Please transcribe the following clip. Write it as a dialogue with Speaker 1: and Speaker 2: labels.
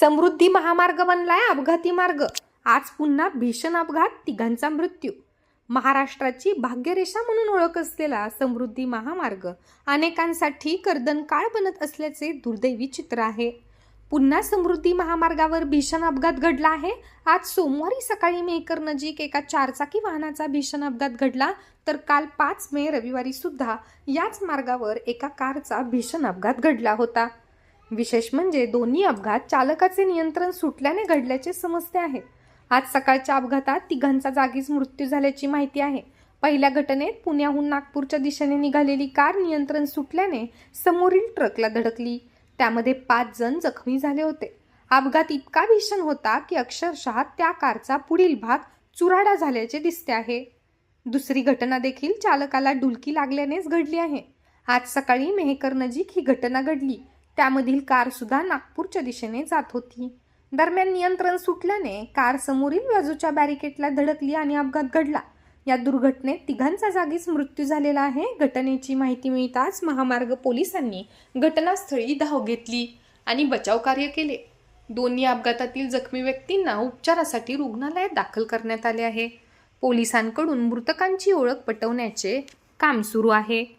Speaker 1: समृद्धी महामार्ग बनलाय अपघाती मार्ग. आज पुन्हा भीषण अपघात तिघांचा मृत्यू. महाराष्ट्राची भाग्यरेषा म्हणून ओळख असलेला समृद्धी महामार्ग अनेकांसाठी कर्दन काळ बनत असल्याचे दुर्दैवी चित्र आहे. पुन्हा समृद्धी महामार्गावर भीषण अपघात घडला आहे. आज सोमवारी सकाळी मेकर नजीक एका चारचाकी वाहनाचा भीषण अपघात घडला तर काल पाच मे रविवारी सुद्धा याच मार्गावर एका कारचा भीषण अपघात घडला होता. विशेष म्हणजे दोन्ही अपघात चालकाचे नियंत्रण सुटल्याने घडल्याचे समजते आहे. आज सकाळच्या अपघातात तिघांचा जागीच मृत्यू झाल्याची माहिती आहे. पहिल्या घटनेत पुण्याहून नागपूरच्या दिशेने निघालेली कार नियंत्रण सुटल्याने समोरील ट्रकला धडकली. त्यामध्ये पाच जण जखमी झाले होते. अपघात इतका भीषण होता की अक्षरशः त्या कारचा पुढील भाग चुराडा झाल्याचे दिसते आहे. दुसरी घटना देखील चालकाला डुलकी लागल्यानेच घडली आहे. आज सकाळी मेहकर नजीक ही घटना घडली. त्यामधील कारसुद्धा नागपूरच्या दिशेने जात होती. दरम्यान नियंत्रण सुटल्याने कार समोरील बाजूच्या बॅरिकेडला धडकली आणि अपघात घडला. या दुर्घटनेत तिघांचा जागीच मृत्यू झालेला आहे. घटनेची माहिती मिळताच महामार्ग पोलिसांनी घटनास्थळी धाव घेतली आणि बचाव कार्य केले. दोन्ही अपघातातील जखमी व्यक्तींना उपचारासाठी रुग्णालयात दाखल करण्यात आले आहे. पोलिसांकडून मृतकांची ओळख पटवण्याचे काम सुरू आहे.